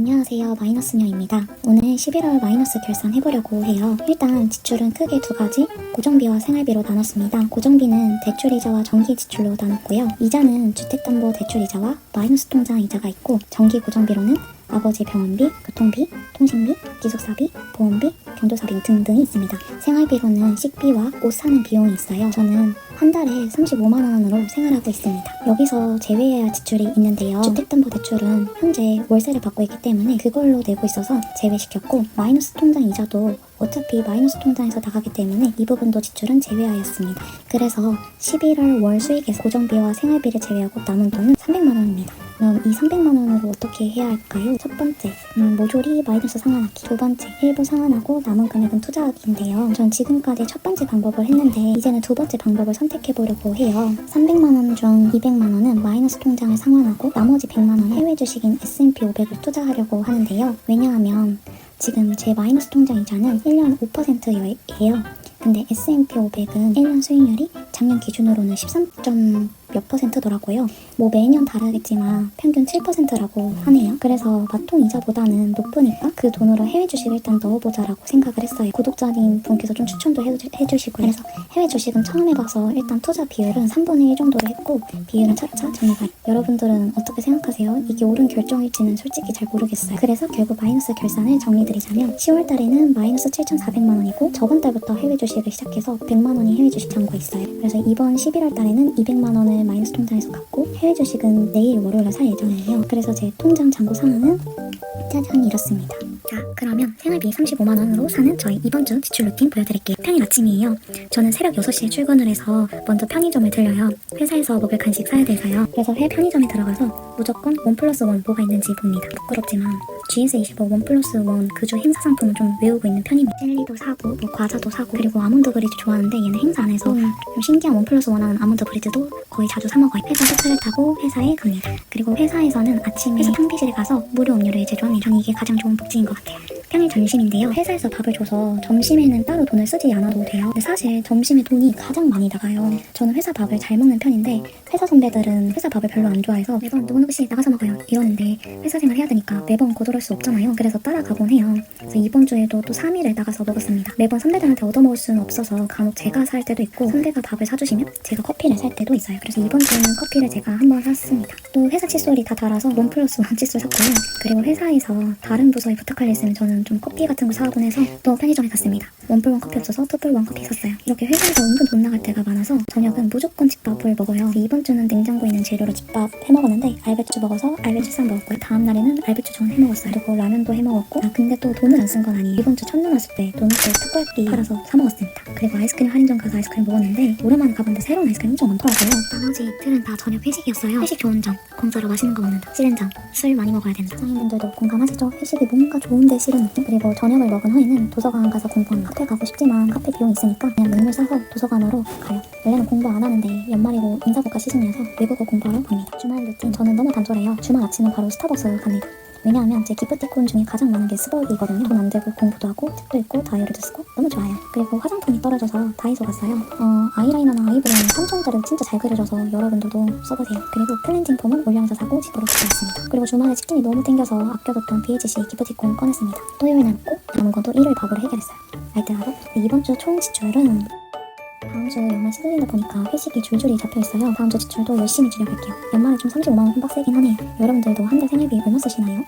안녕하세요 마이너스녀입니다. 오늘 11월 마이너스 결산 해보려고 해요. 일단 지출은 크게 두 가지 고정비와 생활비로 나눴습니다. 고정비는 대출이자와 정기 지출로 나눴고요. 이자는 주택담보대출이자와 마이너스 통장 이자가 있고 정기 고정비로는 아버지 병원비, 교통비, 통신비, 기숙사비, 보험비, 경조사비 등등이 있습니다. 생활비로는 식비와 옷 사는 비용이 있어요. 저는 한 달에 35만 원으로 생활하고 있습니다. 여기서 제외해야 할 지출이 있는데요. 주택담보대출은 현재 월세를 받고 있기 때문에 그걸로 내고 있어서 제외시켰고 마이너스 통장 이자도 어차피 마이너스 통장에서 나가기 때문에 이 부분도 지출은 제외하였습니다. 그래서 11월 월 수익에서 고정비와 생활비를 제외하고 남은 돈은 300만 원입니다. 그럼 이 300만 원으로 어떻게 해야 할까요? 첫 번째, 음, 모조리 마이너스 상환하기. 두 번째, 일부 상환하고 남은 금액은 투자하기인데요. 전 지금까지 첫 번째 방법을 했는데 이제는 두 번째 방법을 선택해 보려고 해요. 300만 원 중 200만 원은 마이너스 통장을 상환하고 나머지 100만 원은 해외 주식인 S&P 500을 투자하려고 하는데요. 왜냐하면 지금 제 마이너스 통장 이자는 1년 5%예요. 근데 S&P 500은 1년 수익률이 작년 기준으로는 13. 몇 퍼센트더라고요. 뭐 매년 다르겠지만 평균 7%라고 하네요. 그래서 마통 이자보다는 높으니까 그 돈으로 해외 주식을 일단 넣어보자라고 생각을 했어요. 구독자님 분께서 좀 추천도 해주, 해주시고 그래서 해외 주식은 처음 해봐서 일단 투자 비율은 3분의 1 정도로 했고 비율은 차차 정해봐요. 여러분들은 어떻게 생각하세요? 이게 옳은 결정일지는 솔직히 잘 모르겠어요. 그래서 결국 마이너스 결산을 정리드리자면 10월 달에는 마이너스 7,400만 원이고 저번 달부터 해외 주식을 시작해서 100만 원이 해외 주식 잔고가 있어요. 그래서 이번 11월 달에는 200만 원을 마이너스 통장에서 갚고 해외 주식은 내일 월요일에 살 예정이에요. 그래서 제 통장 잔고 상황은 짜잔 이렇습니다. 자, 그러면 생활비 35만 원으로 사는 저희 이번 주 지출 루틴 보여드릴게요. 평일 아침이에요. 저는 새벽 6시에 출근을 해서 먼저 편의점을 들려요. 회사에서 먹을 간식 사야 돼서요. 그래서 회 편의점에 들어가서 무조건 원 플러스 원 뭐가 있는지 봅니다. 부끄럽지만 GS25 원 플러스 원 그주 행사 상품을 좀 외우고 있는 편입니다. 젤리도 사고 뭐 과자도 사고 그리고 아몬드 브리즈 좋아하는데 얘는 행사 안 해서 좀 신기한 원 플러스 원 하는 아몬드 브리즈도 거의 자주 사 먹어요. 회사 버스를 타고 회사에 갑니다. 그리고 회사에서는 아침에 회사 탕비실에 가서 무료 음료를 제조합니다. 저는 이게 가장 좋은 복지인 것 같아요. 평일 점심인데요. 회사에서 밥을 줘서 점심에는 따로 돈을 쓰지 않아도 돼요. 근데 사실 점심에 돈이 가장 많이 나가요. 저는 회사 밥을 잘 먹는 편인데 회사 선배들은 회사 밥을 별로 안 좋아해서 매번 누구누구씩 나가서 먹어요. 이러는데 회사 생활 해야 되니까 매번 거절할 수 없잖아요. 그래서 따라가곤 해요. 그래서 이번 주에도 또 3일을 나가서 먹었습니다. 매번 선배들한테 얻어먹을 수는 없어서 간혹 제가 살 때도 있고 선배가 밥을 사주시면 제가 커피를 살 때도 있어요. 그래서 이번 주는 커피를 제가 한번 샀습니다. 또 회사 칫솔이 다 달아서 원 플러스 원 칫솔 샀고요. 그리고 회사에서 다른 부서에 부탁할 일 있으면 저는 좀 커피 같은 거 사곤 해서 또 편의점에 갔습니다. 원뿔원 커피 없어서 투뿔원 커피 샀어요. 이렇게 회사에서 은근 돈 나갈 때가 많아서 저녁은 무조건 집밥을 먹어요. 이번 주는 냉장고에 있는 재료로 집밥 해 먹었는데 알배추 먹어서 알배추 쌈 먹었고요. 다음 날에는 알배추 전해 먹었어요. 그리고 라면도 해 먹었고 아 근데 또 돈을 안 쓴 건 아니에요. 이번 주 첫눈 왔을 때 돈을 탁구할비 팔아서 사 먹었습니다. 그리고 아이스크림 할인점 가서 아이스크림 먹었는데 오랜만에 가봤는데 새로운 아이스크림 엄청 많더라고요. 나머지 이틀은 다 저녁 회식이었어요. 회식 좋은 점 공짜로 맛있는 거 먹는다. 싫은 점 술 많이 먹어야 된다. 성인분들도 공감하시죠? 회식이 뭔가 좋은데 싫은? 그리고 저녁을 먹은 후에는 도서관 가서 공부합니다. 카페 가고 싶지만 카페 비용이 있으니까 그냥 물물 사서 도서관으로 가요. 원래는 공부 안 하는데 연말이고 인사고과 시즌이어서 외국어 공부하러 갑니다. 주말 루틴 저는 너무 단촐해요. 주말 아침은 바로 스타벅스 갑니다. 왜냐하면 제 기프티콘 중에 가장 많은 게 스벅이거든요. 돈안 들고 공부도 하고 책도 읽고 다이어리도 쓰고 너무 좋아요. 그리고 화장품이 떨어져서 다이소 갔어요. 어, 아이라이너나 아이브로우는 3천원짜리 진짜 잘 그려져서 여러분들도 써보세요. 그리고 클렌징 폼은 올량에서 사고 집으로 가져왔습니다. 그리고 주말에 치킨이 너무 땡겨서 아껴뒀던 BHC 기프티콘 꺼냈습니다. 토요일 남고 남은 건또 일요일 밥으로 해결했어요. 알뜰하고 이번 주 총 지출은 주 연말 시즌이다 보니까 회식이 줄줄이 잡혀 있어요. 다음 주 지출도 열심히 줄여볼게요. 연말에 좀 35만 원 흠박 세긴 하네요. 여러분들도 한 달 생활비 얼마 쓰시나요?